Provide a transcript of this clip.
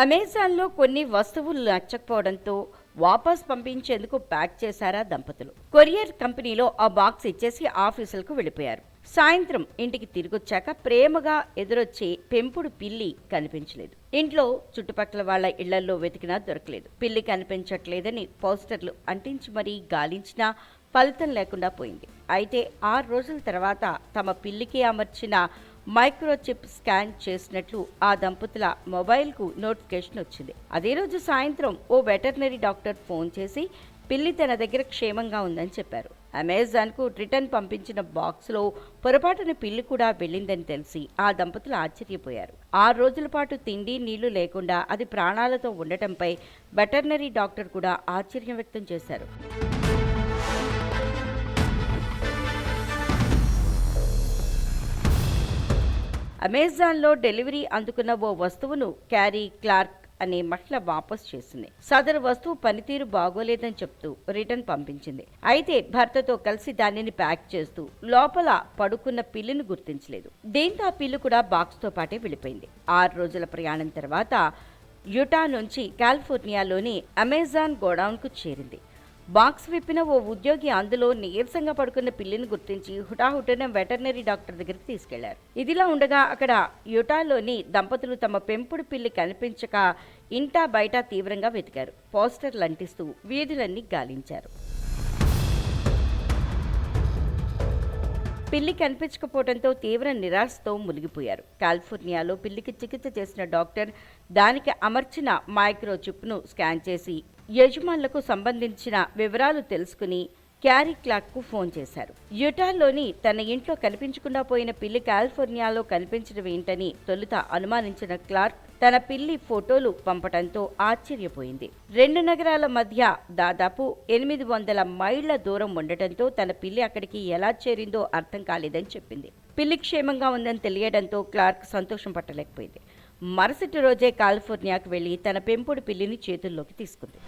అమెజాన్లో కొన్ని వస్తువులు నచ్చకపోవడంతో వాపస్ పంపించేందుకు ప్యాక్ చేశారా దంపతులు. కొరియర్ కంపెనీలో ఆ బాక్స్ ఇచ్చేసి ఆఫీసులకు వెళ్ళిపోయారు. సాయంత్రం ఇంటికి తిరిగొచ్చాక ప్రేమగా ఎదురొచ్చే పెంపుడు పిల్లి కనిపించలేదు. ఇంట్లో చుట్టుపక్కల వాళ్ళ ఇళ్ళలో వెతికినా దొరకలేదు. పిల్లి కనిపించట్లేదని పోస్టర్లు అంటించి మరీ గాలించినా ఫలితం లేకుండా పోయింది. అయితే ఆరు రోజుల తర్వాత తమ పిల్లికి అమర్చిన మైక్రోచిప్ స్కాన్ చేసినట్లు ఆ దంపతుల మొబైల్కు నోటిఫికేషన్ వచ్చింది. అదే రోజు సాయంత్రం ఓ వెటర్నరీ డాక్టర్ ఫోన్ చేసి పిల్లి తన దగ్గర క్షేమంగా ఉందని చెప్పారు. అమెజాన్కు రిటర్న్ పంపించిన బాక్స్లో పొరపాటున పిల్లి కూడా వెళ్ళిందని తెలిసి ఆ దంపతులు ఆశ్చర్యపోయారు. ఆరు రోజుల పాటు తిండి నీళ్ళు లేకుండా అది ప్రాణాలతో ఉండటంపై వెటర్నరీ డాక్టర్ కూడా ఆశ్చర్యం వ్యక్తం చేశారు. అమెజాన్లో డెలివరీ అందుకున్న ఓ వస్తువును క్యారీ క్లార్క్ అనే మహిళ వాపస్ చేసింది. సదరు వస్తువు పనితీరు బాగోలేదని చెప్తూ రిటర్న్ పంపించింది. అయితే భర్తతో కలిసి దానిని ప్యాక్ చేస్తూ లోపల పడుకున్న పిల్లిని గుర్తించలేదు. దీంతో ఆ పిల్లు కూడా బాక్స్తో పాటే వెళ్ళిపోయింది. ఆరు రోజుల ప్రయాణం తర్వాత యుటా నుంచి కాలిఫోర్నియాలోని అమెజాన్ గోడౌన్కు చేరింది. బాక్స్ విప్పిన ఓ ఉద్యోగి అందులో నీరసంగా పడుకున్న పిల్లిని గుర్తించి హుటాహుటిన వెటర్నరీ డాక్టర్ దగ్గరికి తీసుకెళ్ళారు. ఇదిలా ఉండగా అక్కడ యుటాలోని దంపతులు తమ పెంపుడు పిల్లి కనిపించక ఇంటా బయట తీవ్రంగా వెతికారు. పోస్టర్లు అంటిస్తూ వీధులన్నీ గాలించారు. పిల్లి కనిపించకపోవడంతో తీవ్ర నిరాశతో మునిగిపోయారు. కాలిఫోర్నియాలో పిల్లికి చికిత్స చేసిన డాక్టర్ దానికి అమర్చిన మైక్రోచిప్ను స్కాన్ చేసి యజమానులకు సంబంధించిన వివరాలు తెలుసుకుని క్యారీ క్లార్క్కు ఫోన్ చేశారు. యుటాలోని తన ఇంట్లో కనిపించకుండా పోయిన పిల్లి కాలిఫోర్నియాలో కనిపించడం ఏంటని తొలుత అనుమానించిన క్లార్క్ తన పిల్లి ఫోటోలు పంపడంతో ఆశ్చర్యపోయింది. రెండు నగరాల మధ్య దాదాపు ఎనిమిది వందల మైళ్ళ దూరం ఉండటంతో తన పిల్లి అక్కడికి ఎలా చేరిందో అర్థం కాలేదని చెప్పింది. పిల్లి క్షేమంగా ఉందని తెలియడంతో క్లార్క్ సంతోషం పట్టలేకపోయింది. మరుసటి రోజే కాలిఫోర్నియాకు వెళ్ళి తన పెంపుడు పిల్లిని చేతుల్లోకి తీసుకుంది.